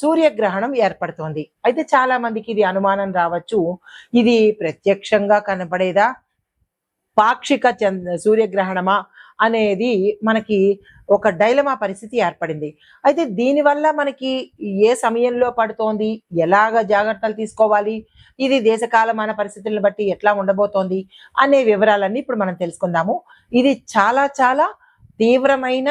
సూర్యగ్రహణం ఏర్పడుతోంది. అయితే చాలా మందికి ఇది అనుమానం రావచ్చు. ఇది ప్రత్యక్షంగా కనబడేదా? పాక్షిక సూర్యగ్రహణమా? అనేది మనకి ఒక డైలమా పరిస్థితి ఏర్పడింది. అయితే దీనివల్ల మనకి ఏ సమయంలో పడుతోంది? ఎలాగ జాగ్రత్తలు తీసుకోవాలి? ఇది దేశకాలమాన పరిస్థితులను బట్టి ఎట్లా ఉండబోతోంది? అనే వివరాలన్నీ ఇప్పుడు మనం తెలుసుకుందాము. ఇది చాలా చాలా తీవ్రమైన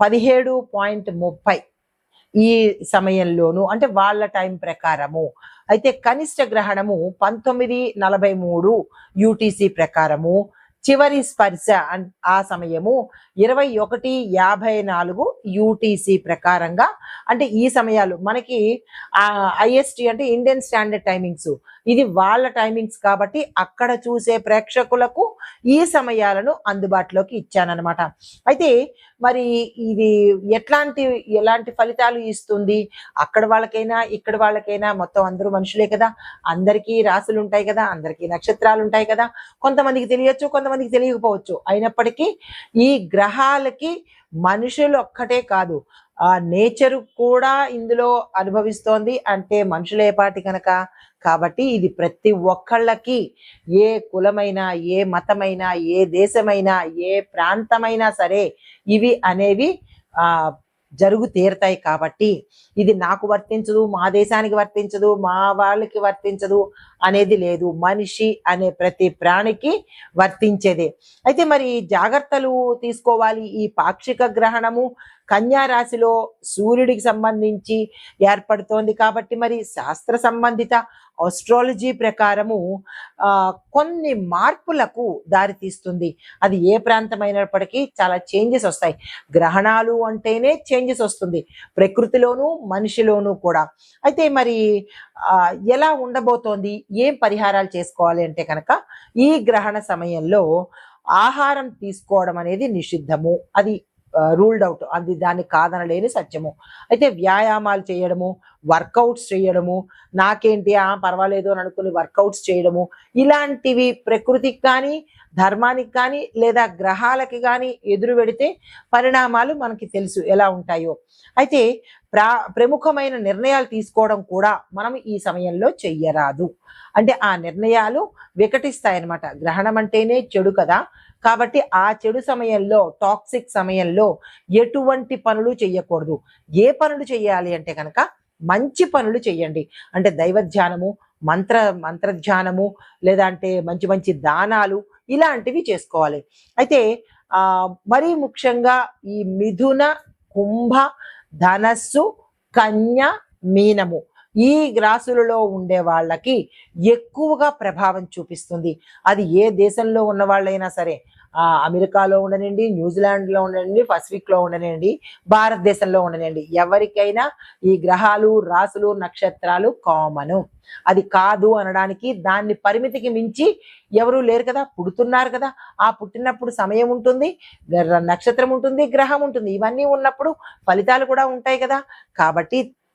పదిహేడు పాయింట్ ముప్పై ఈ సమయంలోను అంటే వాళ్ళ టైం ప్రకారము. అయితే కనిష్ట గ్రహణము పంతొమ్మిది నలభై మూడు యూటీసీ ప్రకారము. చివరి స్పర్శ ఆ సమయము ఇరవై ఒకటి యాభై నాలుగు యూటీసీ ప్రకారంగా అంటే ఈ సమయాలు మనకి ఐఎస్టి అంటే ఇండియన్ స్టాండర్డ్ టైమింగ్స్ ఇది వాళ్ళ టైమింగ్స్ కాబట్టి అక్కడ చూసే ప్రేక్షకులకు ఈ సమయాలను అందుబాటులోకి ఇచ్చానమాట అయితే మరి ఇది ఎట్లాంటి ఎలాంటి ఫలితాలు ఇస్తుంది? అక్కడ వాళ్ళకైనా ఇక్కడ వాళ్ళకైనా మొత్తం అందరూ మనుషులే కదా. అందరికీ రాసులు ఉంటాయి కదా. అందరికీ నక్షత్రాలు ఉంటాయి కదా. కొంతమందికి తెలియచ్చు కొంతమందికి తెలియకపోవచ్చు. అయినప్పటికీ ఈ గ్రహాలకి మనుషులు ఒక్కటే కాదు. ఆ నేచర్ కూడా ఇందులో అనుభవిస్తోంది. అంటే మనుషులేపాటి కనుక కాబట్టి ఇది ప్రతి ఒక్కళ్ళకి ఏ కులమైనా ఏ మతమైనా ఏ దేశమైనా ఏ ప్రాంతమైనా సరే ఇవి అనేవి ఆ జరుగు తీరుతాయి కాబట్టి ఇది నాకు వర్తించదు మా దేశానికి వర్తించదు మా వాళ్ళకి వర్తించదు అనేది లేదు. మనిషి అనే ప్రతి ప్రాణికి వర్తించేదే. అయితే మరి జాగ్రత్తలు తీసుకోవాలి ఈ పాక్షిక గ్రహణము రాశిలో సూర్యుడికి సంబంధించి ఏర్పడుతోంది కాబట్టి మరి శాస్త్ర సంబంధిత ఆస్ట్రాలజీ ప్రకారము కొన్ని మార్పులకు దారితీస్తుంది. అది ఏ ప్రాంతమైనప్పటికీ చాలా చేంజెస్ వస్తాయి. గ్రహణాలు అంటేనే చేంజెస్ వస్తుంది. ప్రకృతిలోనూ మనిషిలోనూ కూడా. అయితే మరి ఎలా ఉండబోతోంది? ఏం పరిహారాలు చేసుకోవాలి అంటే కనుక ఈ గ్రహణ సమయంలో ఆహారం తీసుకోవడం అనేది నిషిద్ధము. అది రూల్డ్ అవుట్ అది దాన్ని కాదనలేని సత్యము. అయితే వ్యాయామాలు చేయడము వర్కౌట్స్ చేయడము నాకేంటి ఆ పర్వాలేదు అని అనుకుని వర్కౌట్స్ చేయడము ఇలాంటివి ప్రకృతికి కానీ ధర్మానికి కానీ లేదా గ్రహాలకి కానీ ఎదురు పెడితే పరిణామాలు మనకి తెలుసు ఎలా ఉంటాయో. అయితే ప్రా ప్రముఖమైన నిర్ణయాలు తీసుకోవడం కూడా మనం ఈ సమయంలో చెయ్యరాదు. అంటే ఆ నిర్ణయాలు వికటిస్తాయన్నమాట. గ్రహణం అంటేనే చెడు కదా. కాబట్టి ఆ చెడు సమయంలో టాక్సిక్ సమయంలో ఎటువంటి పనులు చెయ్యకూడదు. ఏ పనులు చెయ్యాలి అంటే కనుక మంచి పనులు చెయ్యండి. అంటే దైవ ధ్యానము మంత్ర మంత్రధ్యానము లేదా అంటే మంచి మంచి దానాలు ఇలాంటివి చేసుకోవాలి. అయితే ఆ మరీ ముఖ్యంగా ఈ మిథున కుంభ ధనస్సు కన్య మీనము. ఈ గ్రాసులలో ఉండే వాళ్ళకి ఎక్కువగా ప్రభావం చూపిస్తుంది. అది ఏ దేశంలో ఉన్న వాళ్ళైనా సరే ఆ అమెరికాలో ఉండనండి న్యూజిలాండ్లో ఉండనండి పసిఫిక్లో ఉండనండి భారతదేశంలో ఉండనండి ఎవరికైనా ఈ గ్రహాలు రాసులు నక్షత్రాలు కామను. అది కాదు అనడానికి దాన్ని పరిమితికి మించి ఎవరు లేరు కదా పుడుతున్నారు కదా. ఆ పుట్టినప్పుడు సమయం ఉంటుంది గ్ర- నక్షత్రం ఉంటుంది గ్రహం ఉంటుంది. ఇవన్నీ ఉన్నప్పుడు ఫలితాలు కూడా ఉంటాయి కదా. కాబట్టి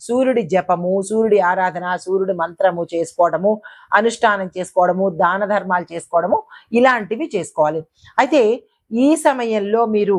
సూర్యుడి జపము సూర్యుడి ఆరాధన సూర్యుడి మంత్రము చేసుకోవడము అనుష్ఠానం చేసుకోవడము దాన ధర్మాలు చేసుకోవడము ఇలాంటివి చేసుకోవాలి. అయితే ఈ సమయంలో మీరు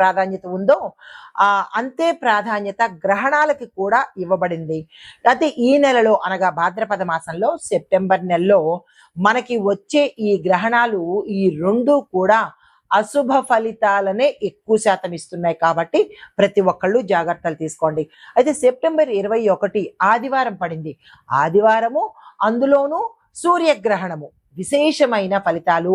ప్రాధాన్యత ఉందో ఆ అంతే ప్రాధాన్యత గ్రహణాలకి కూడా ఇవ్వబడింది. అయితే ఈ నెలలో అనగా భాద్రపద మాసంలో సెప్టెంబర్ నెలలో మనకి వచ్చే ఈ గ్రహణాలు ఈ రెండు కూడా అశుభ ఫలితాలనే ఎక్కువ శాతం ఇస్తున్నాయి కాబట్టి ప్రతి ఒక్కళ్ళు జాగ్రత్తలు తీసుకోండి. అయితే సెప్టెంబర్ ఇరవై ఒకటి ఆదివారం పడింది. ఆదివారము అందులోనూ సూర్యగ్రహణము విశేషమైన ఫలితాలు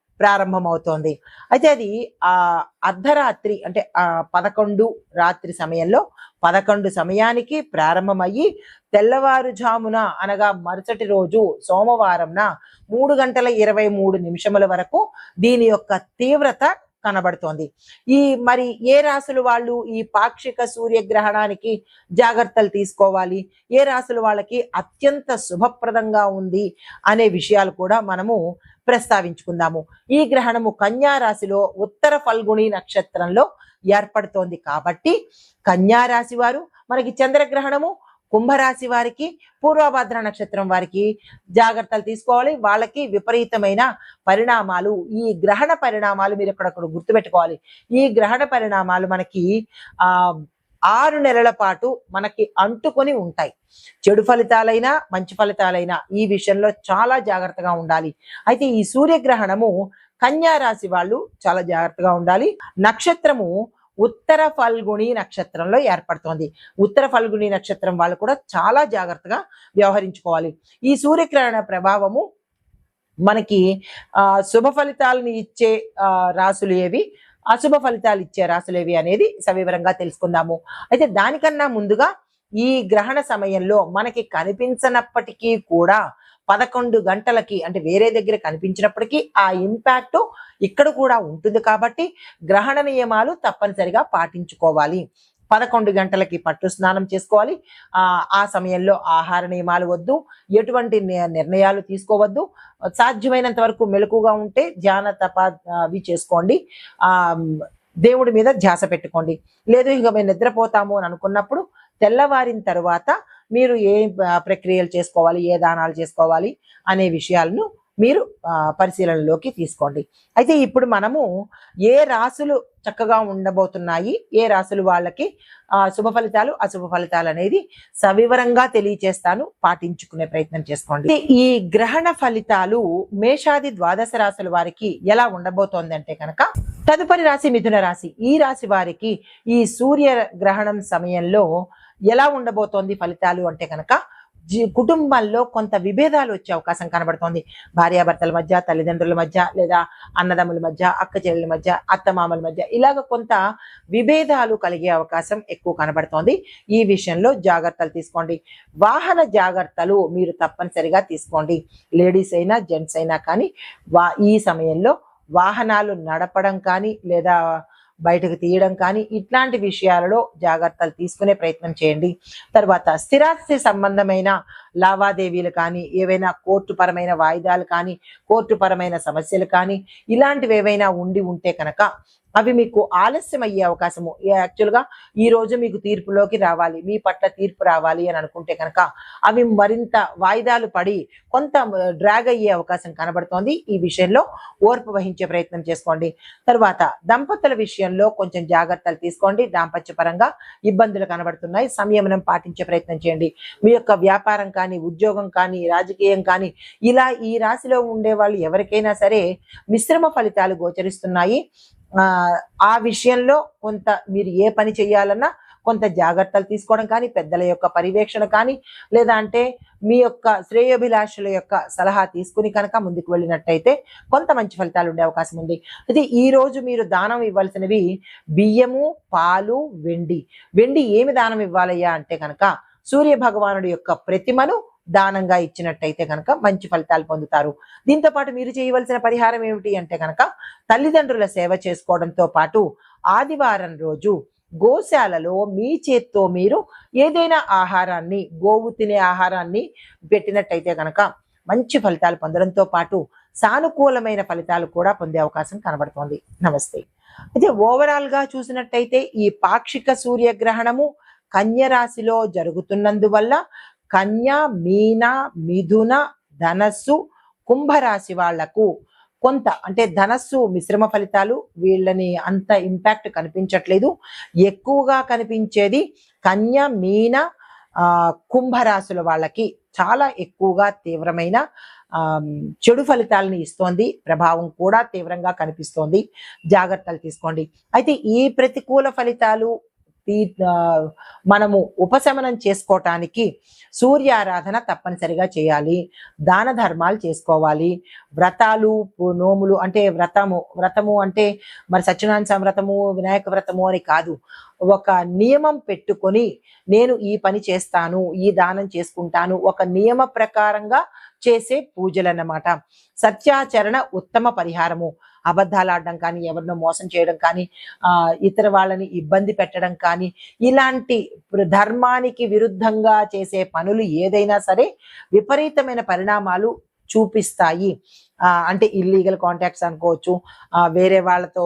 ప్రారంభమవుతోంది. అయితే అది ఆ అర్ధరాత్రి అంటే ఆ పదకొండు రాత్రి సమయంలో పదకొండు సమయానికి ప్రారంభమయ్యి తెల్లవారుజామున అనగా మరుసటి రోజు సోమవారంన మూడు గంటల ఇరవై మూడు నిమిషముల వరకు దీని యొక్క తీవ్రత కనబడుతోంది. ఈ మరి ఏ రాసుల వాళ్ళు ఈ పాక్షిక సూర్యగ్రహణానికి జాగ్రత్తలు తీసుకోవాలి? ఏ రాసుల వాళ్ళకి అత్యంత శుభప్రదంగా ఉంది అనే విషయాలు కూడా మనము ప్రస్తావించుకుందాము. ఈ గ్రహణము కన్యా రాశిలో ఉత్తర ఫల్గుణి నక్షత్రంలో ఏర్పడుతోంది కాబట్టి కన్యా రాశి వారు మనకి చంద్రగ్రహణము కుంభరాశి వారికి పూర్వభద్ర నక్షత్రం వారికి జాగ్రత్తలు తీసుకోవాలి. వాళ్ళకి విపరీతమైన పరిణామాలు ఈ గ్రహణ పరిణామాలు మీరు ఇక్కడ గుర్తుపెట్టుకోవాలి. ఈ గ్రహణ పరిణామాలు మనకి ఆ ఆరు నెలల పాటు మనకి అంటుకొని ఉంటాయి. చెడు ఫలితాలైనా మంచి ఫలితాలైనా ఈ విషయంలో చాలా జాగ్రత్తగా ఉండాలి. అయితే ఈ సూర్యగ్రహణము కన్యా రాశి వాళ్ళు చాలా జాగ్రత్తగా ఉండాలి. నక్షత్రము ఉత్తర ఫల్గుణి నక్షత్రంలో ఏర్పడుతోంది. ఉత్తర ఫల్గుణి నక్షత్రం వాళ్ళు కూడా చాలా జాగ్రత్తగా వ్యవహరించుకోవాలి. ఈ సూర్యగ్రహణ ప్రభావము మనకి ఆ శుభ ఫలితాలను ఇచ్చే ఆ, రాసులు ఏవి? అశుభ ఫలితాలు ఇచ్చే రాసులు అనేది సవివరంగా తెలుసుకుందాము. అయితే దానికన్నా ముందుగా ఈ గ్రహణ సమయంలో మనకి కనిపించనప్పటికీ కూడా పదకొండు గంటలకి అంటే వేరే దగ్గర కనిపించినప్పటికీ ఆ ఇంపాక్ట్ ఇక్కడ కూడా ఉంటుంది కాబట్టి గ్రహణ నియమాలు తప్పనిసరిగా పాటించుకోవాలి. పదకొండు గంటలకి పట్టు స్నానం చేసుకోవాలి. ఆ సమయంలో ఆహార నియమాలు వద్దు. ఎటువంటి నిర్ణయాలు తీసుకోవద్దు. సాధ్యమైనంత వరకు మెలకుగా ఉంటే ధ్యాన తప అవి చేసుకోండి. ఆ దేవుడి మీద ధ్యాస పెట్టుకోండి. లేదు ఇక మేము నిద్రపోతాము అని అనుకున్నప్పుడు తెల్లవారిన తర్వాత మీరు ఏ ప్రక్రియలు చేసుకోవాలి ఏ దానాలు చేసుకోవాలి అనే విషయాలను మీరు పరిశీలనలోకి తీసుకోండి. అయితే ఇప్పుడు మనము ఏ రాసులు చక్కగా ఉండబోతున్నాయి. ఏ రాసులు వాళ్ళకి? ఆ, శుభ ఫలితాలు అశుభ ఫలితాలు అనేది సవివరంగా తెలియచేస్తాను. పాటించుకునే ప్రయత్నం చేసుకోండి. ఈ గ్రహణ ఫలితాలు మేషాది ద్వాదశ రాశుల వారికి ఎలా ఉండబోతోంది అంటే కనుక తదుపరి రాశి మిథున రాశి. ఈ రాశి వారికి ఈ సూర్య గ్రహణం సమయంలో ఎలా ఉండబోతోంది ఫలితాలు అంటే కనుక జీ కుటుంబాల్లో కొంత విభేదాలు వచ్చే అవకాశం కనబడుతోంది. భార్యాభర్తల మధ్య తల్లిదండ్రుల మధ్య లేదా అన్నదమ్ముల మధ్య అక్క చెల్లెల మధ్య అత్తమామల మధ్య ఇలాగ కొంత విభేదాలు కలిగే అవకాశం ఎక్కువ కనబడుతోంది. ఈ విషయంలో జాగ్రత్తలు తీసుకోండి. వాహన జాగ్రత్తలు మీరు తప్పనిసరిగా తీసుకోండి. లేడీస్ అయినా జెంట్స్ అయినా కానీ వా ఈ సమయంలో వాహనాలు నడపడం కానీ లేదా బయటకు తీయడం కానీ ఇట్లాంటి విషయాలలో జాగ్రత్తలు తీసుకునే ప్రయత్నం చేయండి. తర్వాత స్థిరాస్తి సంబంధమైన లావాదేవీలు కానీ ఏవైనా కోర్టు పరమైన వాయిదాలు కానీ కోర్టు పరమైన సమస్యలు కానీ ఇలాంటివి ఏవైనా ఉండి ఉంటే కనుక అవి మీకు ఆలస్యం అయ్యే అవకాశము యాక్చువల్గా ఈ రోజు మీకు తీర్పులోకి రావాలి మీ పట్ల తీర్పు రావాలి అని అనుకుంటే కనుక అవి మరింత వాయిదాలు పడి కొంత డ్రాగ్ అయ్యే అవకాశం కనబడుతోంది. ఈ విషయంలో ఓర్పు వహించే ప్రయత్నం చేసుకోండి. తర్వాత దంపతుల విషయంలో కొంచెం జాగ్రత్తలు తీసుకోండి. దాంపత్య పరంగా ఇబ్బందులు కనబడుతున్నాయి. సంయమనం పాటించే ప్రయత్నం చేయండి. మీ యొక్క వ్యాపారం కానీ ఉద్యోగం కానీ రాజకీయం కానీ ఇలా ఈ రాశిలో ఉండే వాళ్ళు ఎవరికైనా సరే మిశ్రమ ఫలితాలు గోచరిస్తున్నాయి. ఆ విషయంలో కొంత మీరు ఏ పని చేయాలన్నా కొంత జాగ్రత్తలు తీసుకోవడం కానీ పెద్దల యొక్క పర్యవేక్షణ కానీ లేదా అంటే మీ యొక్క శ్రేయోభిలాషుల యొక్క సలహా తీసుకుని కనుక ముందుకు వెళ్ళినట్టయితే కొంత మంచి ఫలితాలు ఉండే అవకాశం ఉంది. అయితే ఈ రోజు మీరు దానం ఇవ్వాల్సినవి బియ్యము పాలు వెండి. వెండి ఏమి దానం ఇవ్వాలయ్యా అంటే కనుక సూర్య భగవానుడి యొక్క ప్రతిమను దానంగా ఇచ్చినట్టయితే కనుక మంచి ఫలితాలు పొందుతారు. దీంతో పాటు మీరు చేయవలసిన పరిహారం ఏమిటి అంటే కనుక తల్లిదండ్రుల సేవ చేసుకోవడంతో పాటు ఆదివారం రోజు గోశాలలో మీ చేత్తో మీరు ఏదైనా ఆహారాన్ని గోవు తినే ఆహారాన్ని పెట్టినట్టయితే కనుక మంచి ఫలితాలు పొందడంతో పాటు సానుకూలమైన ఫలితాలు కూడా పొందే అవకాశం కనబడుతోంది. నమస్తే. అయితే ఓవరాల్గా చూసినట్టయితే ఈ పాక్షిక సూర్యగ్రహణము కన్య రాశిలో జరుగుతున్నందువల్ల కన్య మీన మిథున ధనస్సు కుంభరాశి వాళ్ళకు కొంత అంటే ధనస్సు మిశ్రమ ఫలితాలు వీళ్ళని అంత ఇంపాక్ట్ కనిపించట్లేదు. ఎక్కువగా కనిపించేది కన్య మీన కుంభరాశుల వాళ్ళకి చాలా ఎక్కువగా తీవ్రమైన చెడు ఫలితాలని ఇస్తోంది. ప్రభావం కూడా తీవ్రంగా కనిపిస్తోంది. జాగ్రత్తలు తీసుకోండి. అయితే ఈ ప్రతికూల ఫలితాలు మనము ఉపశమనం చేసుకోవటానికి సూర్యారాధన తప్పనిసరిగా చేయాలి. దాన ధర్మాలు చేసుకోవాలి. వ్రతాలు నోములు అంటే వ్రతము వ్రతము అంటే మరి సత్యనారాయణ వ్రతము వినాయక వ్రతము అని కాదు. ఒక నియమం పెట్టుకొని నేను ఈ పని చేస్తాను ఈ దానం చేసుకుంటాను ఒక నియమ ప్రకారంగా చేసే పూజలు అన్నమాట సత్యాచరణ ఉత్తమ పరిహారము. అబద్ధాలు ఆడడం కానీ ఎవరినో మోసం చేయడం కానీ ఆ ఇతర వాళ్ళని ఇబ్బంది పెట్టడం కానీ ఇలాంటి ధర్మానికి విరుద్ధంగా చేసే పనులు ఏదైనా సరే విపరీతమైన పరిణామాలు చూపిస్తాయి. అంటే ఇల్లీగల్ కాంటాక్ట్స్ అనుకోవచ్చు వేరే వాళ్ళతో